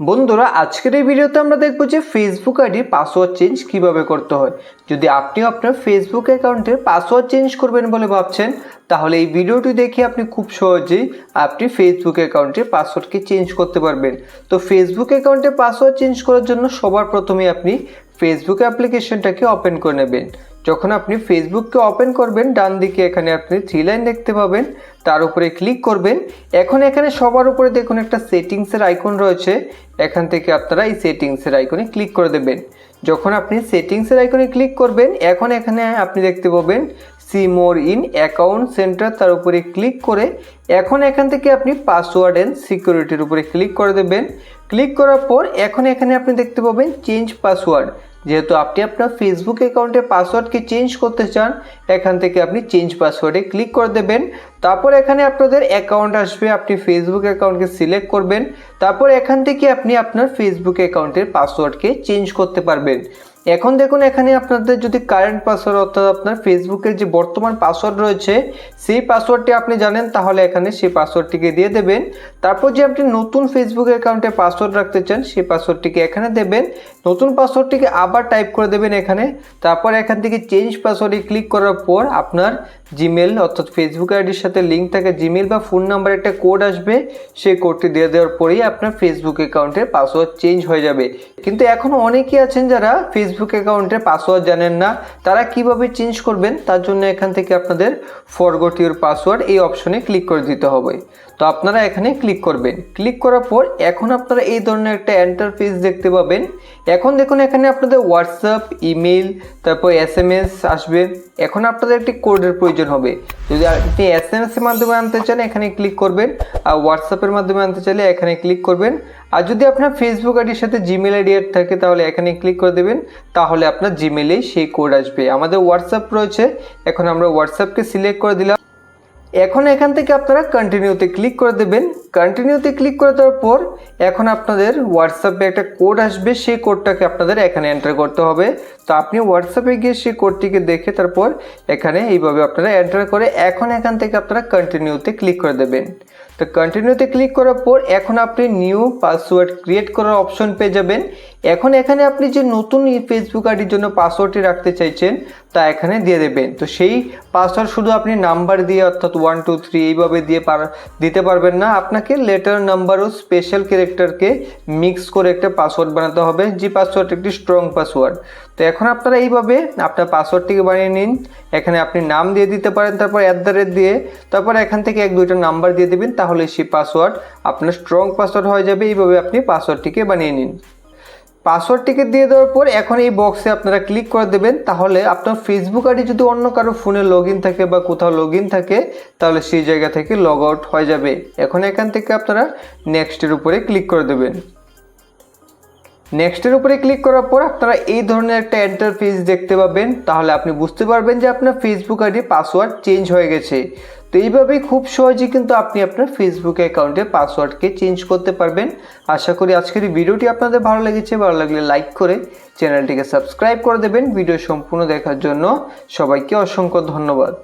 বন্ধুরা, আজকের এই ভিডিওতে আমরা দেখব যে ফেসবুক আইডির পাসওয়ার্ড চেঞ্জ কীভাবে করতে হয়। যদি আপনি আপনার ফেসবুক অ্যাকাউন্টের পাসওয়ার্ড চেঞ্জ করবেন বলে ভাবছেন, তাহলে এই ভিডিওটি দেখে আপনি খুব সহজেই আপনি ফেসবুক অ্যাকাউন্টের পাসওয়ার্ডকে চেঞ্জ করতে পারবেন। তো ফেসবুক অ্যাকাউন্টের পাসওয়ার্ড চেঞ্জ করার জন্য সবার প্রথমে আপনি ফেসবুক অ্যাপ্লিকেশনটাকে ওপেন করে নেবেন। যখন আপনি ফেসবুককে ওপেন করবেন ডান দিকে এখানে আপনি থ্রি লাইন দেখতে পাবেন, তার উপরে ক্লিক করবেন। এখন এখানে সবার উপরে দেখুন একটা সেটিংসের আইকন রয়েছে, এখান থেকে আপনারা এই সেটিংসের আইকনে ক্লিক করে দেবেন। যখন আপনি সেটিংসের আইকনে ক্লিক করবেন, এখন এখানে আপনি দেখতে পাবেন see more in account center তার উপরে ক্লিক করে, এখন এখান থেকে আপনি পাসওয়ার্ড অ্যান্ড সিকিউরিটির উপরে ক্লিক করে দেবেন। ক্লিক করার পর, এখন এখানে আপনি দেখতে পাবেন চেঞ্জ পাসওয়ার্ড যেহেতু আপনি আপনার ফেসবুক অ্যাকাউন্টের পাসওয়ার্ডকে চেঞ্জ করতে চান, এখান থেকে আপনি চেঞ্জ পাসওয়ার্ডে ক্লিক করে দেবেন। তারপর এখানে আপনাদের অ্যাকাউন্ট আসবে, আপনি ফেসবুক অ্যাকাউন্টকে সিলেক্ট করবেন। তারপর এখান থেকে আপনি আপনার ফেসবুক অ্যাকাউন্টের পাসওয়ার্ডকে চেঞ্জ করতে পারবেন। এখন দেখুন, এখানে আপনাদের যদি কারেন্ট পাসওয়ার্ড অর্থাৎ আপনার ফেসবুকের যে বর্তমান পাসওয়ার্ড রয়েছে, সেই পাসওয়ার্ডটি আপনি জানেন, তাহলে এখানে সেই পাসওয়ার্ডটিকে দিয়ে দেবেন। তারপর যে আপনি নতুন ফেসবুক অ্যাকাউন্টে পাসওয়ার্ড রাখতে চান, সেই পাসওয়ার্ডটিকে এখানে দেবেন। নতুন পাসওয়ার্ডটিকে আবার টাইপ করে দেবেন এখানে। তারপর এখান থেকে চেঞ্জ পাসওয়ার্ডে ক্লিক করার পর আপনার জিমেল অর্থাৎ ফেসবুক আইডির সাথে লিঙ্ক থাকে জিমেল বা ফোন নাম্বার একটা কোড আসবে। সেই কোডটি দিয়ে দেওয়ার পরেই আপনার ফেসবুক অ্যাকাউন্টের পাসওয়ার্ড চেঞ্জ হয়ে যাবে। কিন্তু এখনও অনেকেই আছেন যারা ফেসবুক অ্যাকাউন্টের পাসওয়ার্ড জানেন না, তারা কীভাবে চেঞ্জ করবেন তার জন্য এখান থেকে আপনাদের ফরগট ইউর পাসওয়ার্ড এই অপশনে ক্লিক করে দিতে হবে। তো আপনারা এখানে ক্লিক করবেন। ক্লিক করার পর এখন আপনারা এই ধরনের একটা এন্টার পেজ দেখতে পাবেন। এখন দেখুন এখানে আপনাদের হোয়াটসঅ্যাপ ইমেল তারপর এস এম এস আসবে। এখন আপনাদের একটি কোডের প্রয়োজন হবে। যদি আপনি এস এম এস এর মাধ্যমে আনতে চান, এখানে ক্লিক করবেন। আর হোয়াটসঅ্যাপের মাধ্যমে আনতে চাইলে এখানে ক্লিক করবেন। আর যদি আপনার ফেসবুক আইডির সাথে জিমেল আইডি থাকে, তাহলে এখানে ক্লিক করে দেবেন, তাহলে আপনার জিমেলেই সেই কোড আসবে। আমাদের হোয়াটসঅ্যাপ রয়েছে, এখন আমরা হোয়াটসঅ্যাপকে সিলেক্ট করে দিলাম। এখন এখান থেকে আপনারা কন্টিনিউতে ক্লিক করে দেবেন। কন্টিনিউতে ক্লিক করে দেওয়ার পর, এখন আপনাদের হোয়াটসঅ্যাপে একটা কোড আসবে, সেই কোডটাকে আপনাদের এখানে এন্টার করতে হবে। তো আপনি হোয়াটসঅ্যাপে গিয়ে সেই কোডটিকে দেখে তারপর এখানে এইভাবে আপনারা এন্টার করে, এখন এখান থেকে আপনারা কন্টিনিউতে ক্লিক করে দেবেন। তো কন্টিনিউতে ক্লিক করার পর এখন আপনি নিউ পাসওয়ার্ড ক্রিয়েট করার অপশন পেয়ে যাবেন। এখন এখানে আপনি যে নতুন ফেসবুক আইডির জন্য পাসওয়ার্ডটি রাখতে চাইছেন, তা এখানে দিয়ে দেবেন। তো সেই পাসওয়ার্ড শুধু আপনি নাম্বার দিয়ে অর্থাৎ ওয়ান টু থ্রি এইভাবে দিয়ে দিতে পারবেন না। আপনাকে লেটার নাম্বার ও স্পেশাল ক্যারেক্টারকে মিক্স করে একটা পাসওয়ার্ড বানাতে হবে, যে পাসওয়ার্ড একটি স্ট্রং পাসওয়ার্ড তো এখন আপনারা এইভাবে আপনার পাসওয়ার্ডটিকে বানিয়ে নিন। এখানে আপনি নাম দিয়ে দিতে পারেন, তারপর অ্যাট দ্য রেট দিয়ে। তারপর এখান থেকে এক, দুইটা নাম্বার দিয়ে দেবেন তাহলে সেই পাসওয়ার্ড আপনার স্ট্রং পাসওয়ার্ড হয়ে যাবে। এইভাবে আপনি পাসওয়ার্ডটিকে বানিয়ে নিন। পাসওয়ার্ডটিকে দিয়ে দেওয়ার পর এখন এই বক্সে আপনারা ক্লিক করে দেবেন। তাহলে আপনার ফেসবুক আইডি যদি অন্য কারও ফোনে লগ থাকে বা কোথাও লগ থাকে, তাহলে সেই জায়গা থেকে লগ আউট হয়ে যাবে। এখন এখান থেকে আপনারা নেক্সটের উপরে ক্লিক করে দেবেন। নেক্সটের উপরে ক্লিক করার পর আপনারা এই ধরনের একটা এন্টার পেজ দেখতে পাবেন। তাহলে আপনি বুঝতে পারবেন যে আপনার ফেসবুক আইডি পাসওয়ার্ড চেঞ্জ হয়ে গেছে। তো এইভাবেই খুব সহজেই কিন্তু আপনি আপনার ফেসবুক অ্যাকাউন্টে পাসওয়ার্ডকে চেঞ্জ করতে পারবেন। আশা করি আজকের এই ভিডিওটি আপনাদের ভালো লেগেছে। ভালো লাগলে লাইক করে চ্যানেলটিকে সাবস্ক্রাইব করে দেবেন। ভিডিও সম্পূর্ণ দেখার জন্য সবাইকে অসংখ্য ধন্যবাদ।